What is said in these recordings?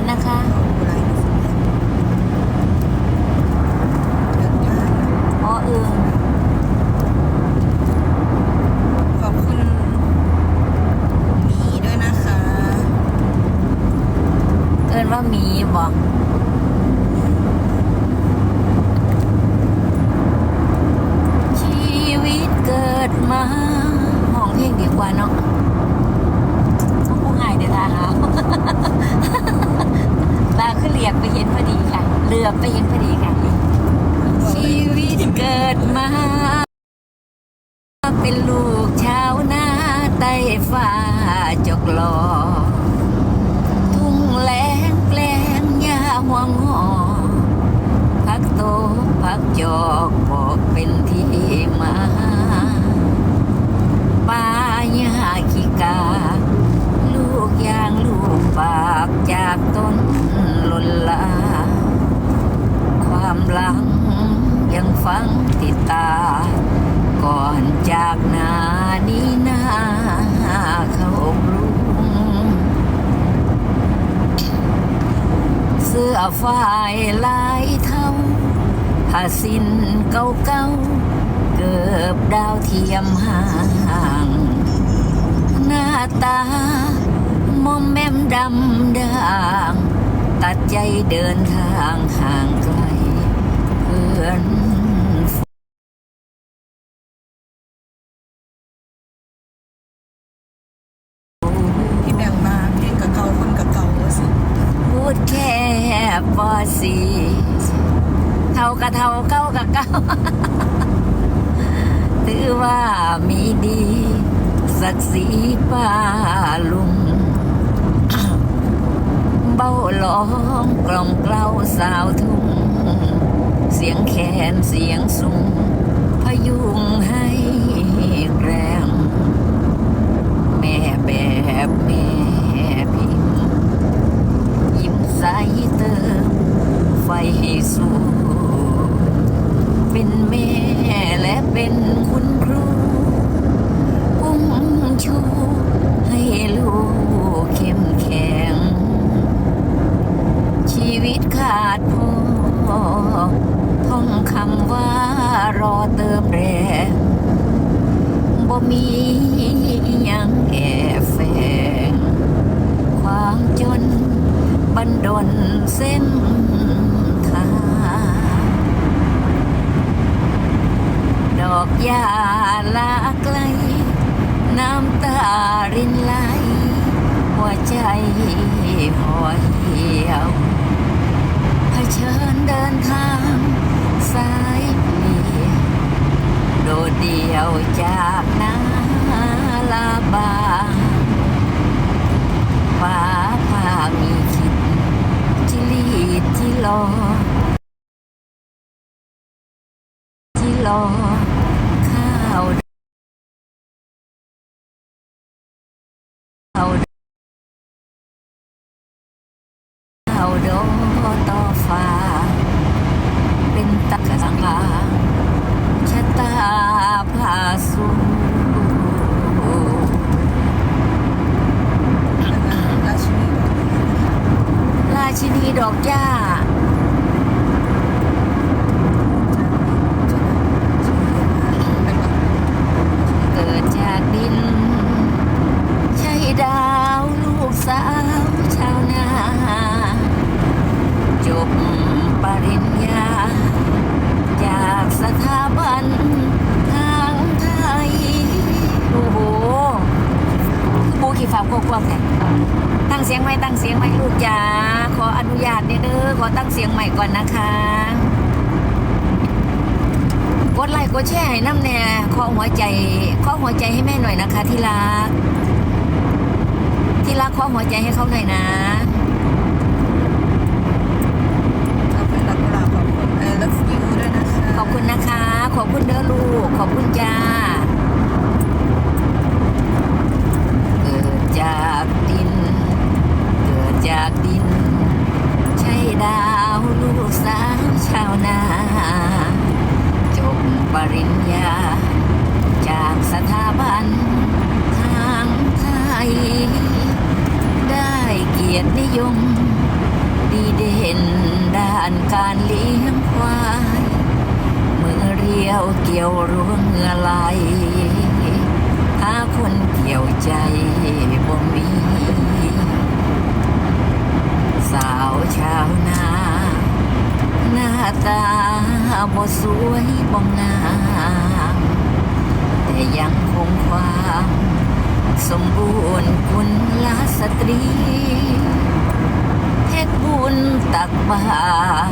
นนะคะ เอาโบราณมาสิเดินทาง อ๋อเออ ขอบคุณหมีด้วยนะคะ เอินว่ามีบอกชีวิตเกิดมาห้องเพลงดีกว่าเนาะต้องผู้ง่ายเดี๋ยวลาหา ลาขึ้นเรียกไปเห็นพอดีค่ะ เลือบไปเห็นพอดีค่ะ ชีวิตเกิดมา เป็นลูกชาวนาใต้ฟ้าจกหลอ ทุ่งแหลงแปลงยาหัวงหอพักโตพักจอกบอกเป็นที่มาป่าหญ้าขี้กา ลูกยางลูกปากจากต้นหล่นลาามหลัง ยังฟังติดตา ก่อนจากนานี้นาเขากรุงเสื้อฝ้ายลายเทาผ้าสิ้นเก่าเก่าเกือบดาวเทียมห่างหน้าตามอมแมมดำด่างตัดใจเดินทางห่างไกล อนพี่แบงมาเพลงกับเก่าคนกับเก่าสิพูดแค่ปอสีเท่ากับเท่าเก้ากับเก้าถือว่ามีดีศักดิ์ศรีป้าลุง เบ้าร้องกล่อมเกล้าสาวทุ่ง เสียงแคนเสียงสูงพยุงให้แรง แม่แบบแม่พิมพ์ยิ้มใสเติมไฟให้สูงเป็นแม่และเป็น ข้าวข้าวข้าวดต่อฟ้า เป็นตะกสังลาชะตาพาสู่ราชินีราชินีดอกหญ้า ขี่ฟ้าควบควบเนี่ยตั้งเสียงใหม่ตั้งเสียงใหม่ลูกจ๋าขออนุญาตเด้อเด้อขอตั้งเสียงใหม่ก่อนนะคะกดไลค์กดแชร์ให้น้ำแน่ขอหัวใจขอหัวใจให้แม่หน่อยนะคะ ที่รักที่รักขอหัวใจให้เขาหน่อยนะขอบคุณรักกุหลาบขอบคุณเออ love you ด้วยนะคะขอบคุณนะคะ ขอบคุณเด้อลูก ขอบคุณจ้า เกิด จากดิน เกิดจากดิน ใช่ดาวลูกสาวชาวนา จบปริญญา จากสถาบันทางไทย ได้เกียรตินิยม ดีเด่นด้านการเลี้ยงควาย มือเรียวเกี่ยวรวงเงือไหล คนเกี่ยวใจบ่มีสาวชาวนาหน้าตาบ่สวยบ่งามแต่ยังคงความสมบูรณ์คุณลาสตรีเฮ็ดบุญตักบา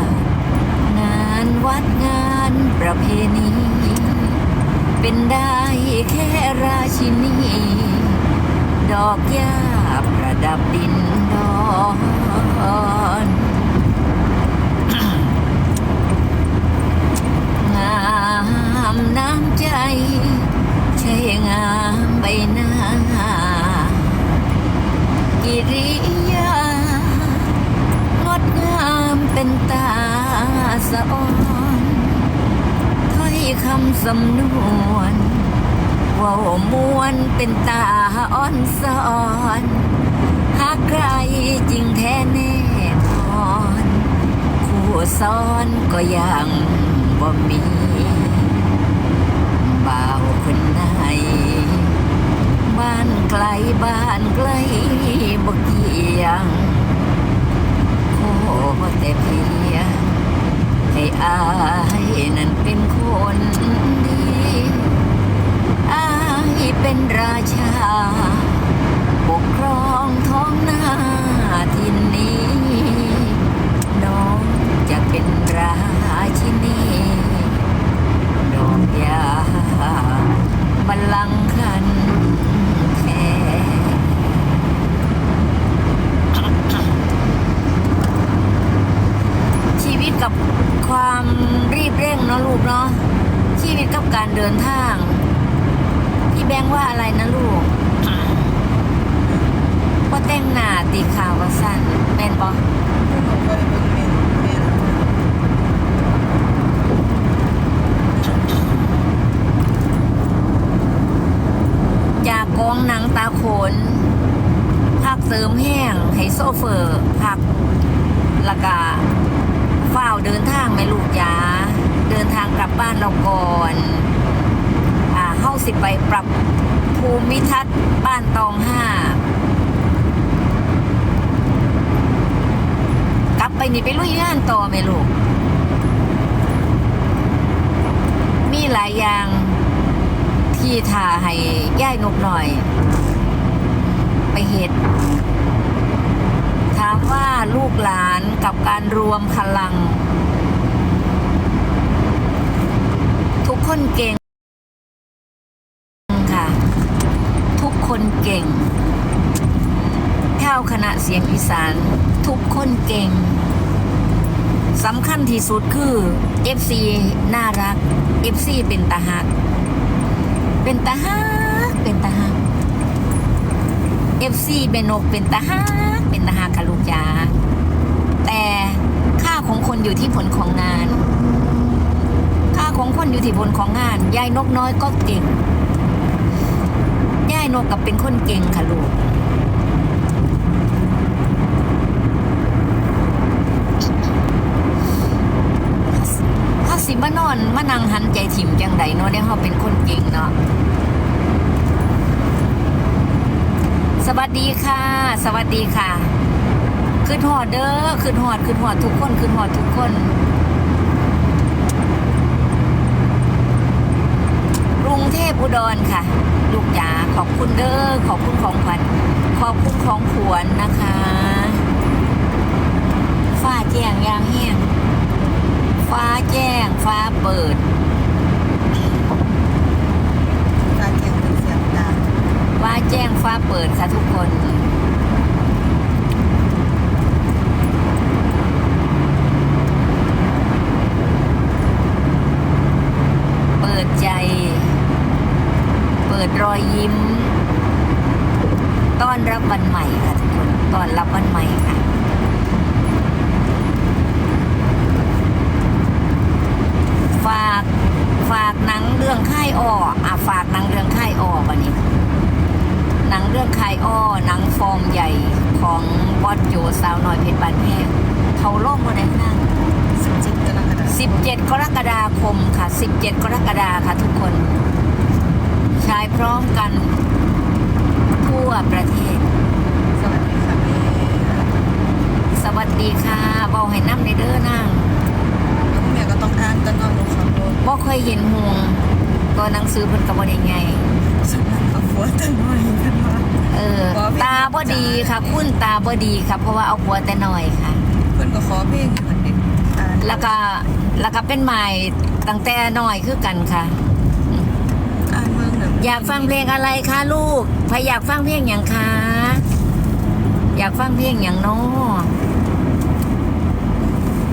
ตรงานวัดงานประเพณี เป็นได้แค่ราชินี ดอกหญ้าประดับดินดอน คำสำนวนว่ามวนเป็นตาอ่อนสอนหากใครจริงแท้แน่นอนคู่ซ้อนก็ยังบ่มีบ่าวคนไหนบ้านไกลบ้านไกลบ่เกี่ยงขอแต่เพียง ให้อายนั้นเป็นคนดีอายเป็นราชา ปกครองท้องนาทินนี้น้องจะเป็นราชินี ดอกยาบัลลังก์คันแท้ ชีวิตกับความรีบเร่งเนาะลูกเนาะชีวิตกับการเดินทาง พี่แบงค์ว่าอะไรนะลูกว่าแต่งหน้าตีขาวว่าสั้นแม่นปะหนูก็เลยเป็นเมนเมนจากกองหนังตาขนพักเสริมแห้งให้โซเฟอร์พักละกาฝ้าวเดินทางไหม่ลูกยา เดินทางกลับบ้านเราก่อนอ่าเฮาสิไปปรับภูมิทัศน์บ้านตองห้ากลับไปนี่ไปลุยงานต่อไหมลูก มีหลายอย่างที่ท่าให้ย่ายนกหน่อย ไปเห็ดถามว่าลูกหลานกับการรวมพลัง ทุกค นเก่งค่ะ ทุกคนเก่งเท่าคณะเสียงอีสาน ทุกคนเก่งสำคัญที่สุดคือ FC น่ารัก FC เป็นตาหัก เป็นตาฮักเป็นตาฮักเอฟซีเบนกเป็นตาฮักเป็นตาฮักค่ะลูกจ๋าแต่ค่าของคนอยู่ที่ผลของงาน ของคนอยู่ที่ผลของงานยายนกน้อยก็เก่งยายนกกับเป็นคนเก่งค่ะลูกถ้าสิมานอนมานั่งหันใจถิ่มจังใดเนาะได้เขาเป็นคนเก่งเนาะสวัสดีค่ะ สวัสดีค่ะขึ้นหอดเด้อขึ้นหอดขึ้นหอดทุกคนขึ้นหอดทุกคนกรุงเทพ อุดรค่ะ ลูกจ๋าขอบคุณเด้อขอบคุณของขวัญขอบคุณของขวนนะคะฟ้าแจ้งยางแห้งฟ้าแจ้งฟ้าเปิดการแข่งเป็นเสียงดังฟ้าแจ้งฟ้าเปิดค่ะทุกคน เปิดใจ เปิด รอยยิ้ม ต้อนรับวันใหม่ค่ะทุกคนต้อนรับวันใหม่ค่ะฝากฝากหนังเรื่องค่ายอ้ออะฝากหนังเรื่องค่ายอ้อวันนี้หนังเรื่องค่ายอ้อหนังฟอร์มใหญ่ของบอสโจสาวน้อยเพชรบานแพงเขาโล่งมาได้นั่ง17กรกฎาคมค่ะ 17 กรกฎาค่ะทุกคนฉาย พร้อมกันทั่วประเทศ สวัสดีค่ะแม่สวัสดีค่ะเบาให้น้ำในเด้อนางแล้วคุณแม่ก็ต้องอ่านต้นนอนลงขับรถบ่เคยเห็นหงตัวหนังสือเพิ่นก็บ่ได้ไงสนั่นเอาหัวต้นน้อยขึ้นมา เออ บ่เป็น ตาบ่ดีค่ะ คุณตาบ่ดีค่ะ เพราะว่าเอาผัวแต่น้อยค่ะ เพื่อนก็ขอเพลงอยู่เหมือนเด็กอ่านแล้วก็แล้วก็เป็นใหม่ตั้งแต่น้อยคือกันค่ะอ่านเมื อยากฟังเพลงอะไรคะลูกพยอยากฟังเพลงอย่างคะ อยากฟังเพลงอย่างน้อ